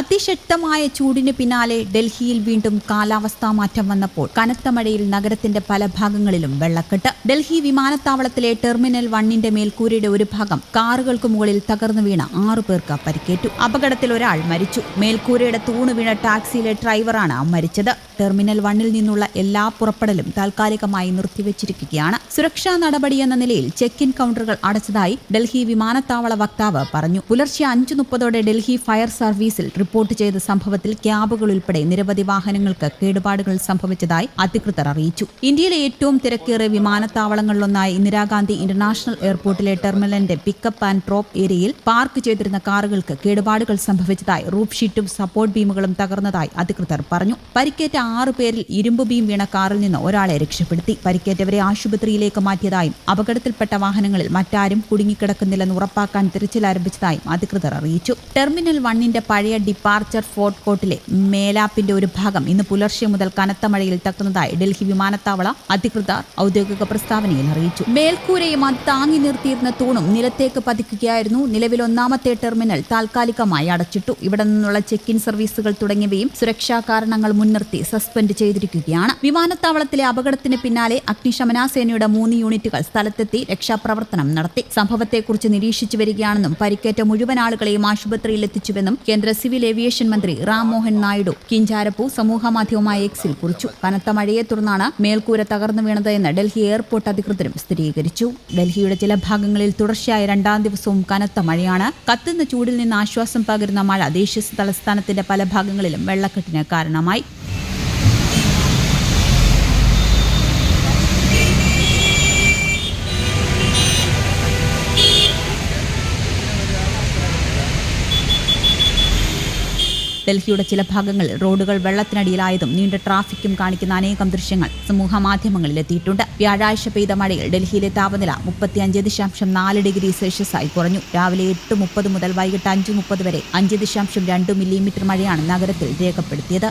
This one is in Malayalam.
അതിശക്തമായ ചൂടിന് പിന്നാലെ ഡൽഹിയിൽ വീണ്ടും കാലാവസ്ഥാ മാറ്റം വന്നപ്പോൾ കനത്ത മഴയിൽ നഗരത്തിന്റെ പല ഭാഗങ്ങളിലും വെള്ളക്കെട്ട്. ഡൽഹി വിമാനത്താവളത്തിലെ ടെർമിനൽ വണ്ണിന്റെ മേൽക്കൂരയുടെ ഒരു ഭാഗം കാറുകൾക്ക് മുകളിൽ തകർന്നു വീണ ആറു പേർക്ക് പരിക്കേറ്റു. അപകടത്തിൽ ഒരാൾ മരിച്ചു. മേൽക്കൂരയുടെ തൂണ് വീണ ടാക്സിയിലെ ഡ്രൈവറാണ് മരിച്ചത്. ടെർമിനൽ വണ്ണിൽ നിന്നുള്ള എല്ലാ പുറപ്പെടലും താൽക്കാലികമായി നിർത്തിവച്ചിരിക്കുകയാണ്. സുരക്ഷാ നടപടി എന്ന നിലയിൽ ചെക്ക് ഇൻ കൗണ്ടറുകൾ അടച്ചതായി ഡൽഹി വിമാനത്താവള വക്താവ് പറഞ്ഞു. പുലർച്ചെ അഞ്ചു മുപ്പതോടെ ഡൽഹി ഫയർ സർവീസിൽ റിപ്പോർട്ട് ചെയ്ത സംഭവത്തിൽ ക്യാബുകൾ ഉൾപ്പെടെ നിരവധി വാഹനങ്ങൾക്ക് കേടുപാടുകൾ സംഭവിച്ചതായി അധികൃതർ അറിയിച്ചു. ഇന്ത്യയിലെ ഏറ്റവും തിരക്കേറിയ വിമാനത്താവളങ്ങളിലൊന്നായ ഇന്ദിരാഗാന്ധി ഇന്റർനാഷണൽ എയർപോർട്ടിലെ ടെർമിനലിന്റെ പിക്കപ്പ് ആൻഡ് ഡ്രോപ്പ് ഏരിയയിൽ പാർക്ക് ചെയ്തിരുന്ന കാറുകൾക്ക് കേടുപാടുകൾ സംഭവിച്ചതായി റൂഫ് ഷീറ്റും സപ്പോർട്ട് ബീമുകളും തകർന്നതായി അധികൃതർ പറഞ്ഞു. പരിക്കേറ്റ ആറു പേരിൽ ഇരുമ്പ് ബീം വീണ കാറിൽ നിന്ന് ഒരാളെ രക്ഷപ്പെടുത്തി. പരിക്കേറ്റവരെ ആശുപത്രിയിലേക്ക് മാറ്റിയതായും അപകടത്തിൽപ്പെട്ട വാഹനങ്ങളിൽ മറ്റാരും കുടുങ്ങിക്കിടക്കുന്നില്ലെന്ന് ഉറപ്പാക്കാൻ തിരച്ചിൽ ആരംഭിച്ചതായും അധികൃതർ അറിയിച്ചു. ടെർമിനൽ വണ്ണിന്റെ പഴയ ഡിപ്പാർച്ചർ ഫോർട്ട് കോട്ടിലെ മേലാപ്പിന്റെ ഒരു ഭാഗം ഇന്ന് പുലർച്ചെ മുതൽ കനത്ത മഴയിൽ തകർന്നതായി ഡൽഹി വിമാനത്താവള അധികൃതർ ഔദ്യോഗിക പ്രസ്താവനയിൽ അറിയിച്ചു. മേൽക്കൂരയും അത് താങ്ങി നിർത്തിയിരുന്ന തൂണും നിലത്തേക്ക് പതിക്കുകയായിരുന്നു. നിലവിൽ ഒന്നാമത്തെ ടെർമിനൽ താൽക്കാലികമായി അടച്ചിട്ടു. ഇവിടെ നിന്നുള്ള ചെക്ക് ഇൻ സർവീസുകൾ തുടങ്ങിയവയും സുരക്ഷാ കാരണങ്ങൾ മുൻനിർത്തി സസ്പെൻഡ് ചെയ്തിരിക്കുകയാണ്. വിമാനത്താവളത്തിലെ അപകടത്തിന് പിന്നാലെ അഗ്നിശമന സേനയുടെ മൂന്ന് യൂണിറ്റുകൾ സ്ഥലത്തെത്തി രക്ഷാപ്രവർത്തനം നടത്തി. സംഭവത്തെക്കുറിച്ച് നിരീക്ഷിച്ചു വരികയാണെന്നും പരിക്കേറ്റ മുഴുവൻ ആളുകളെയും ആശുപത്രിയിൽ എത്തിച്ചുവെന്നും കേന്ദ്ര സിവിൽ ഏവിയേഷൻ മന്ത്രി റാം മോഹൻ നായിഡു കിഞ്ചാരപ്പു സമൂഹമാധ്യമമായ എക്സിൽ കുറിച്ചു. കനത്ത മഴയെ തുടർന്നാണ് മേൽക്കൂര തകർന്നു വീണത് എന്ന് ഡൽഹി എയർപോർട്ട് അധികൃതരും സ്ഥിരീകരിച്ചു. ഡൽഹിയുടെ ചില ഭാഗങ്ങളിൽ തുടർച്ചയായ രണ്ടാം ദിവസവും കനത്ത മഴയാണ്. കത്തുന്ന ചൂടിൽ നിന്ന് ആശ്വാസം പകരുന്ന മഴ ദേശീയ തലസ്ഥാനത്തിന്റെ പല ഭാഗങ്ങളിലും വെള്ളക്കെട്ടിന് കാരണമായി. ഡൽഹിയുടെ ചില ഭാഗങ്ങളിൽ റോഡുകൾ വെള്ളത്തിനടിയിലായതും നീണ്ട ട്രാഫിക്കും കാണിക്കുന്ന അനേകം ദൃശ്യങ്ങൾ സമൂഹ മാധ്യമങ്ങളിൽ എത്തിയിട്ടുണ്ട് വ്യാഴാഴ്ച പെയ്ത മഴയിൽ ഡൽഹിയിലെ താപനില മുപ്പത്തിയഞ്ച് ദശാംശം നാല് ഡിഗ്രി സെൽഷ്യസായി കുറഞ്ഞു. രാവിലെ എട്ട് മുപ്പത് മുതൽ വൈകിട്ട് അഞ്ച് മുപ്പത് വരെ അഞ്ച് ദശാംശം രണ്ട് മില്ലിമീറ്റർ മഴയാണ് നഗരത്തിൽ രേഖപ്പെടുത്തിയത്.